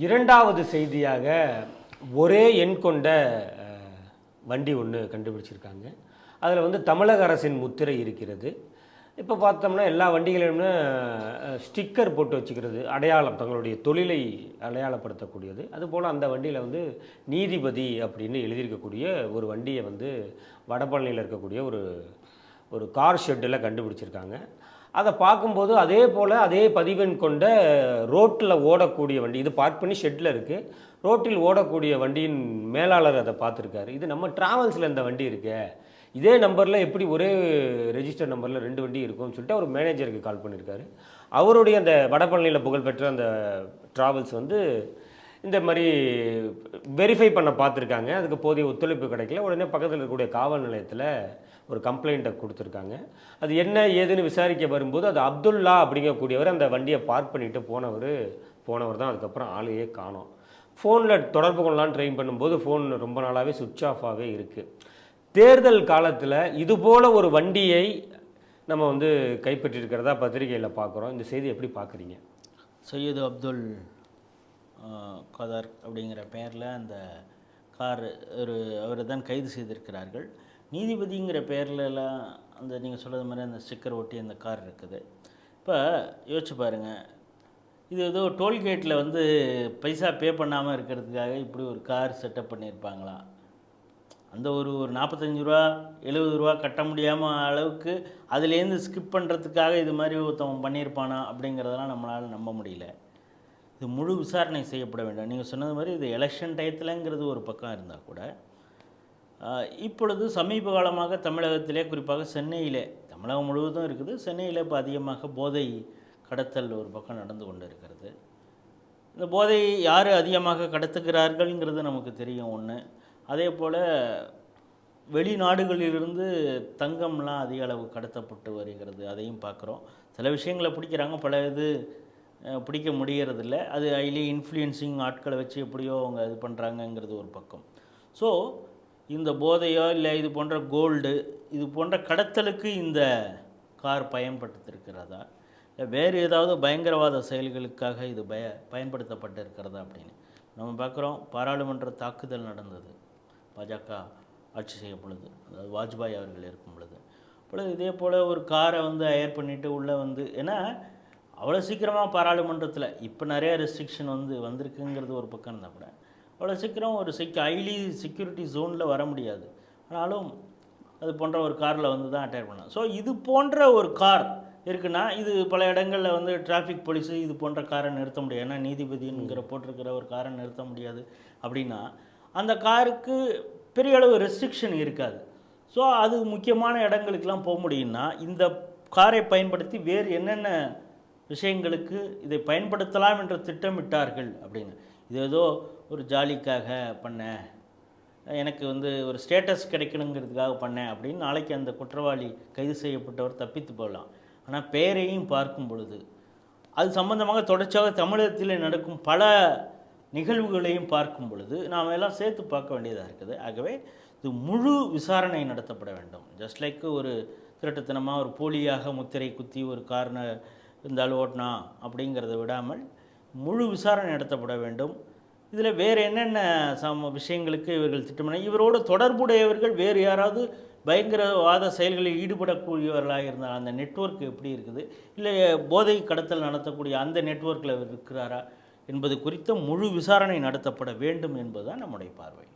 இரண்டாவது செய்தியாக ஒரே எண் கொண்ட வண்டி ஒன்று கண்டுபிடிச்சிருக்காங்க. அதில் வந்து தமிழக அரசின் முத்திரை இருக்கிறது. இப்போ பார்த்தோம்னா எல்லா வண்டிகளிலுமே ஸ்டிக்கர் போட்டு வச்சுக்கிறது அடையாளம் தங்களுடைய தொழிலை அடையாளப்படுத்தக்கூடியது. அதுபோல் அந்த வண்டியில் வந்து நீதிபதி அப்படின்னு எழுதியிருக்கக்கூடிய ஒரு வண்டியை வந்து வடபழனியில் இருக்கக்கூடிய ஒரு ஒரு கார் ஷெட்டில் கண்டுபிடிச்சிருக்காங்க. அதை பார்க்கும்போது அதே போல் அதே பதிவெண் கொண்ட ரோட்டில் ஓடக்கூடிய வண்டி இது பார்க் பண்ணி ஷெட்டில் இருக்குது ரோட்டில் ஓடக்கூடிய வண்டியின் மேலாளர் அதை பார்த்துருக்காரு. இது நம்ம டிராவல்ஸில் இந்த வண்டி இருக்கே. இதே நம்பரில் எப்படி ஒரே ரெஜிஸ்டர் நம்பரில் ரெண்டு வண்டி இருக்கும்னு சொல்லிட்டு அவர் மேனேஜருக்கு கால் பண்ணியிருக்காரு. அவருடைய அந்த வடபழனியில் புகழ்பெற்ற அந்த ட்ராவல்ஸ் வந்து இந்த மாதிரி வெரிஃபை பண்ண பார்த்துருக்காங்க. அதுக்கு போதிய ஒத்துழைப்பு கிடைக்கல. உடனே பக்கத்தில் இருக்கக்கூடிய காவல் நிலையத்தில் ஒரு கம்ப்ளைண்ட்டை கொடுத்துருக்காங்க. அது என்ன ஏதுன்னு விசாரிக்க வரும்போது அது அப்துல்லா அப்படிங்கக்கூடியவர் அந்த வண்டியை பார்க் பண்ணிவிட்டு போனவர் போனவர் தான். அதுக்கப்புறம் ஆளையே காணோம். ஃபோனில் தொடர்பு கொள்ளலாம்னு ட்ரைன் பண்ணும்போது ஃபோன் ரொம்ப நாளாகவே சுவிட்ச் ஆஃபாகவே இருக்குது தேர்தல் காலத்தில் இதுபோல் ஒரு வண்டியை நம்ம வந்து கைப்பற்றியிருக்கிறதா பத்திரிகையில் பார்க்குறோம். இந்த செய்தி எப்படி பார்க்குறீங்க? சையது அப்துல். கதர் அப்படிங்கிற பெயரில் அந்த கார் ஒரு அவரை தான் கைது செய்திருக்கிறார்கள். நீதிபதிங்கிற பெயர்லலாம் அந்த நீங்கள் சொல்கிறது மாதிரி அந்த ஸ்டிக்கர் ஒட்டி அந்த கார் இருக்குது. இப்போ யோசிச்சு பாருங்கள் இது ஏதோ டோல்கேட்டில் வந்து பைசா பே பண்ணாமல் இருக்கிறதுக்காக இப்படி ஒரு கார் செட்டப் பண்ணியிருப்பாங்களா? அந்த ஒரு ஒரு நாற்பத்தஞ்சு ரூபா எழுபது ரூபா கட்ட முடியாமல் அளவுக்கு அதுலேருந்து ஸ்கிப் பண்ணுறதுக்காக இது மாதிரி ஒருத்தவன் பண்ணியிருப்பானா அப்படிங்கிறதெல்லாம் நம்மளால் நம்ப முடியல. இது முழு விசாரணை செய்யப்பட வேண்டும். நீங்கள் சொன்னது மாதிரி இது எலெக்ஷன் டயத்தில்ங்கிறது ஒரு பக்கம் இருந்தால் கூட இப்பொழுது சமீப காலமாக தமிழகத்திலே குறிப்பாக சென்னையிலே தமிழகம் முழுவதும் இருக்குது சென்னையில் இப்போ அதிகமாக போதை கடத்தல் ஒரு பக்கம் நடந்து கொண்டு இருக்கிறது இந்த போதை யார் அதிகமாக கடத்துகிறார்கள்ங்கிறது நமக்கு தெரியும் ஒன்று அதே போல் வெளிநாடுகளிலிருந்து தங்கம்லாம் அதிக அளவு கடத்தப்பட்டு வருகிறது அதையும் பார்க்குறோம். சில விஷயங்களை பிடிக்கிறாங்க பல இது பிடிக்க முடிகிறதில்ல அது ஹைலி இன்ஃப்ளூயன்சிங் ஆட்களை வச்சு எப்படியோ அவங்க இது பண்ணுறாங்கங்கிறது ஒரு பக்கம். ஸோ இந்த போதையோ இல்லை இது போன்ற கோல்டு இது போன்ற கடத்தலுக்கு இந்த கார் பயன்படுத்திருக்கிறதா? இல்லை வேறு ஏதாவது பயங்கரவாத செயல்களுக்காக இது பய பயன்படுத்தப்பட்டு இருக்கிறதா அப்படின்னு? நம்ம பார்க்குறோம் பாராளுமன்ற தாக்குதல் நடந்தது. பாஜக ஆட்சி செய்ய பொழுது அதாவது வாஜ்பாய் அவர்கள் இருக்கும் பொழுது. பொழுது இதே போல் ஒரு காரை வந்து அயர் பண்ணிவிட்டு உள்ளே வந்து ஏன்னா அவ்வளோ சீக்கிரமாக பாராளுமன்றத்தில் இப்போ நிறைய ரெஸ்ட்ரிக்ஷன் வந்து வந்திருக்குங்கிறது ஒரு பக்கம் இருந்தால் கூட அவ்வளோ சீக்கிரம் ஒரு செக் ஹைலி செக்யூரிட்டி ஜோனில் வர முடியாது. ஆனாலும் அது போன்ற ஒரு காரில் வந்து தான் அட்டையர் பண்ணலாம் ஸோ இது போன்ற ஒரு கார் இருக்குன்னா இது பல இடங்களில் வந்து டிராஃபிக் போலீஸு இது போன்ற காரை நிறுத்த முடியாது. ஏன்னா நீதிபதிங்கிற போட்டிருக்கிற ஒரு காரை நிறுத்த முடியாது அப்படின்னா அந்த காருக்கு பெரிய அளவு ரெஸ்ட்ரிக்ஷன் இருக்காது. ஸோ அது முக்கியமான இடங்களுக்கெல்லாம் போக முடியும்னா இந்த காரை பயன்படுத்தி வேறு என்னென்ன விஷயங்களுக்கு இதை பயன்படுத்தலாம் என்று திட்டமிட்டார்கள் அப்படின்னு. இது ஏதோ ஒரு ஜாலிக்காக பண்ணேன் எனக்கு வந்து ஒரு ஸ்டேட்டஸ் கிடைக்கணுங்கிறதுக்காக பண்ணேன் அப்படின்னு நாளைக்கு அந்த குற்றவாளி கைது செய்யப்பட்டவர் தப்பித்து போகலாம். ஆனால் பெயரையும் பார்க்கும் பொழுது அது சம்பந்தமாக தொடர்ச்சியாக தமிழகத்தில் நடக்கும் பல நிகழ்வுகளையும் பார்க்கும் பொழுது நாம் எல்லாம் சேர்த்து பார்க்க வேண்டியதாக இருக்குது. ஆகவே இது முழு விசாரணை நடத்தப்பட வேண்டும். ஜஸ்ட் லைக் ஒரு திருட்டுத்தனமாக ஒரு போலியாக முத்திரை குத்தி ஒரு காரண இருந்தாலும் ஓட்டினா அப்படிங்கிறத விடாமல் முழு விசாரணை நடத்தப்பட வேண்டும். இதில் வேறு என்னென்ன சம விஷயங்களுக்கு இவர்கள் திட்டமிட இவரோடு தொடர்புடையவர்கள் வேறு யாராவது பயங்கரவாத செயல்களில் ஈடுபடக்கூடியவர்களாக இருந்தால் அந்த நெட்வொர்க் எப்படி இருக்குது? இல்லை போதை கடத்தல் நடத்தக்கூடிய அந்த நெட்வொர்க்கில் இருக்கிறாரா? என்பது குறித்த முழு விசாரணை நடத்தப்பட வேண்டும் என்பதுதான் நம்முடைய பார்வை.